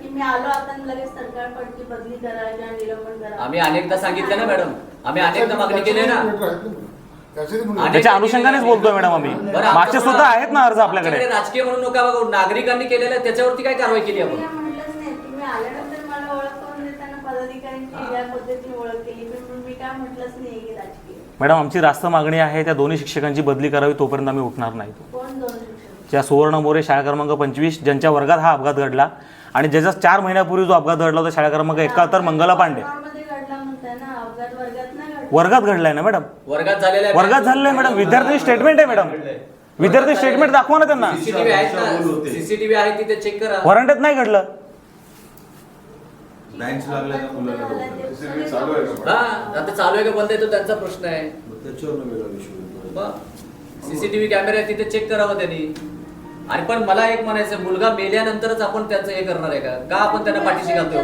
की मी आलो आता लगेच सरकार पडकी बदली करा किंवा निलंबन करा आम्ही अनेकदा सांगितलं ना मॅडम. आम्ही अनेकदा मागणी केली ना. त्याच्या अनुषंगानेच बोलतोय मॅडम आम्ही. बरं, मागचे सुद्धा आहेत ना अर्ज आपल्याकडे. आमच्याकडे राजकीय म्हणून नका बघू. नागरिकांनी केलेलं आहे त्याच्यावरती काय कारवाई केली आपण? काय म्हटलंच नाही. तुम्ही आल्यानंतर मला ओळख करून देताना पदाधिकाऱ्यांची या पद्धतीने ओळख केली. पण मी काय म्हटलंच नाही की राजकीय. मॅडम आमची रास्त मागणी आहे त्या दोन्ही शिक्षकांची बदली करावी तोपर्यंत आम्ही उठणार नाही. कोण ज्या सुवर्ण मोरे शाळा क्रमांक पंचवीस ज्यांच्या वर्गात हा अपघात घडला आणि ज्याचा चार महिन्यापूर्वी जो अपघात घडला होता शाळा क्रमांक एकाहत्तर मंगला पांडे. मध्ये घडला म्हणताय ना अपघात वर्गात नाही घडला वर्गात घडलाय ना मॅडम. वर्गात झालेल्या वर्गात झालेलं आहे मॅडम. विद्यार्थी स्टेटमेंट आहे मॅडम. विद्यार्थी स्टेटमेंट दाखवा ना त्यांना. सीसीटीव्ही आहेत ना? सीसीटीव्ही आहे तिथे चेक करा. वरांड्यात नाही घडलं. बँच लागल्या का मुलाला CCTV चालू आहे का? हा आता चालू आहे का बंद आहे तो? त्यांचा प्रश्न आहे. मग त्याच्यावरनं वेगळा विषय होतो. सीसीटीव्ही कॅमेरे तिथे चेक करावं त्यांनी. आणि पण मला एक म्हणायचं मुलगा मेल्यानंतरच आपण त्याचं हे करणार आहे का? का आपण त्यांना पाठीशी घालतो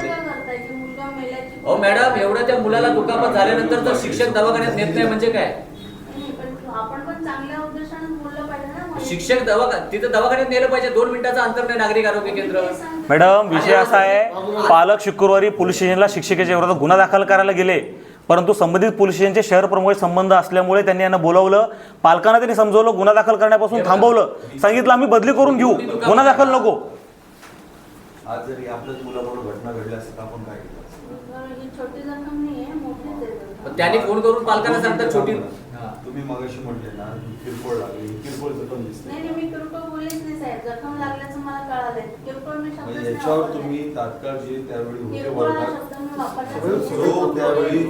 हो मॅडम एवढं त्या मुलाला दुखापत झाल्यानंतर जर शिक्षक दवाखान्यात नेत नाही म्हणजे काय? नाही, पण आपण पण चांगल्या उद्देशाने बोललं पाहिजे ना मग. शिक्षक दवाखा तिथं दवाखान्यात नेलं पाहिजे दोन मिनिटाचं अंतर नाही नागरिक आरोग्य केंद्र. मॅडम विषय असा आहे पालक शुक्रवारी पोलीस स्टेशनला शिक्षकाच्या विरोधात गुन्हा दाखल करायला गेले. परंतु संबंधित पोलीस स्टेशनचे शहर प्रमुख संबंध असल्यामुळे त्यांनी यांना बोलावलं. पालकांना त्यांनी समजवलं गुन्हा दाखल करण्यापासून थांबवलं. सांगितलं आम्ही बदली करून घेऊ. गुन्हा दाखल नको. आज जरी आपल्याच मुलाबरोबर घटना घडली आपण काय? ही. त्यांनी फोन करून पालकांना सांगतात छोटी. तुम्ही मगाशी म्हटले ना किरकोळ लागली. किरकोळ जखम दिसते. नाही नाही मी किरकोळ बोललीच नाही साहेब. जखम लागल्याचं मला कळालंय. किरकोळ मी शब्दच म्हणजे याच्यावर. तुम्ही तात्काळ जे त्यावेळी होते वर्गात. त्यावेळी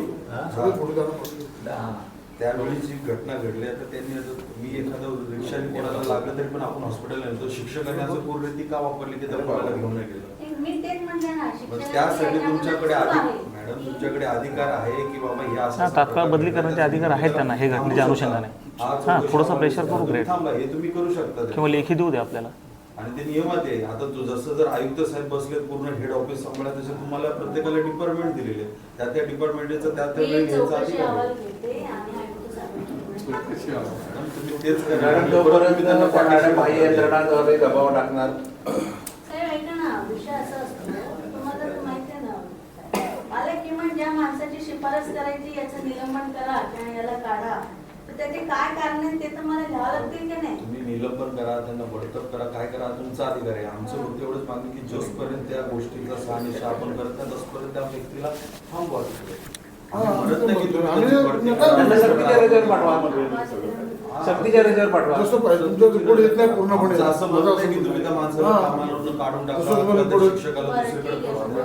सगळे फोटो काढून पाठवले. हा. त्यावेळी जी घटना घडली आता त्यांनी मी एखादं रिक्षाने कोणाला लागलं तरी पण आपण हॉस्पिटलला नेतो शिक्षकाने असं पूर्ण ती का वापरली की त्या मुलाला घेऊन नाही गेलं त्यासाठी तुमच्याकडे अधिक. मॅडम तुमच्याकडे अधिकार आहे की बाबा हे असं तात्काळ बदली करण्याचे अधिकार आहेत त्यांना, हे थांबू घटनेच्या. अनुषंगाने. हा, थोडंसं pressure करू, great. थांबला हे तुम्ही करू शकता किंवा लेखी देऊ दे आपल्याला आणि ते नियमात आहे. आता जो जसं जर आयुक्त साहेब बसले पूर्ण हेड ऑफिस सांभाळा तसे तुम्हाला प्रत्येकाला डिपार्टमेंट दिलेले आहे. त्या त्या डिपार्टमेंटचा त्या त्या वेळी घ्यायचा अधिकार आहे. तुम्ही तेच मी त्यांना बाह्य यंत्रणा दबाव टाकणार. किमान ज्या माणसाची शिफारस करायची याचं निलंबन करा किंवा याला काढा. त्याचे काय कारण आहेत ते तर मला लिहावं लागतील की नाही? तुम्ही निलंबन करा त्यांना बडतप करा काय करा तुमचा अधिकार आहे. आमचं फक्त एवढंच मागणी की जोपर्यंत त्या गोष्टीचा शहानिशा आपण करत नाही तसपर्यंत त्या व्यक्तीला थांबवा सक्तीच्या रजेवर पाठवा हा. जसं पाहिजे तुमचा रिपोर्ट येत नाही पूर्णपणे. आमचं असं म्हणत नाही की तुम्ही त्या माणसाला. कामावरून काढून टाका शिक्षकाला दुसरीकडे पाठवा.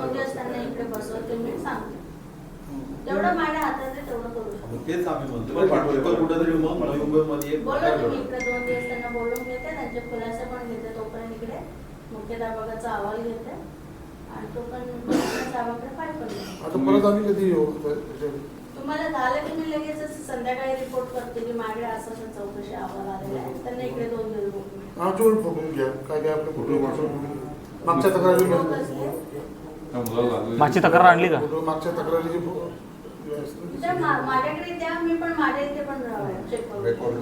जेवढं माझ्या हातात आहे तेवढं करू शकतो. मग तेच आम्ही म्हणतो. पाठवतो कुठेतरी मग नवी मुंबईमध्ये एक बोला प्रकार तुम्ही घडला. इकडे दोन दिवस त्यांना बोलून घेते त्यांचे खुलासे पण घेते तोपर्यंत इकडे मुख्याध्यापकाचा अहवाल घेते. आणि तो पण साहेबांकडे फाईल पण घेते आता परत आम्ही कधी येऊ? त्याच्यावर? तुम्हाला झालं की मी लगेच संध्याकाळी रिपोर्ट करते की माझ्याकडे असं असं चौकशी अहवाल आलेला आहे. त्यांना इकडे दोन दिवस बोलून आमचे पण फोटो घ्या. काय काय आपले फोटो मागच्या तक्रारी? मागची तक्रार आणली का? मागच्या तक्रारी माझ्याकडे द्या मी पण माझ्या इथे पण रेकॉर्ड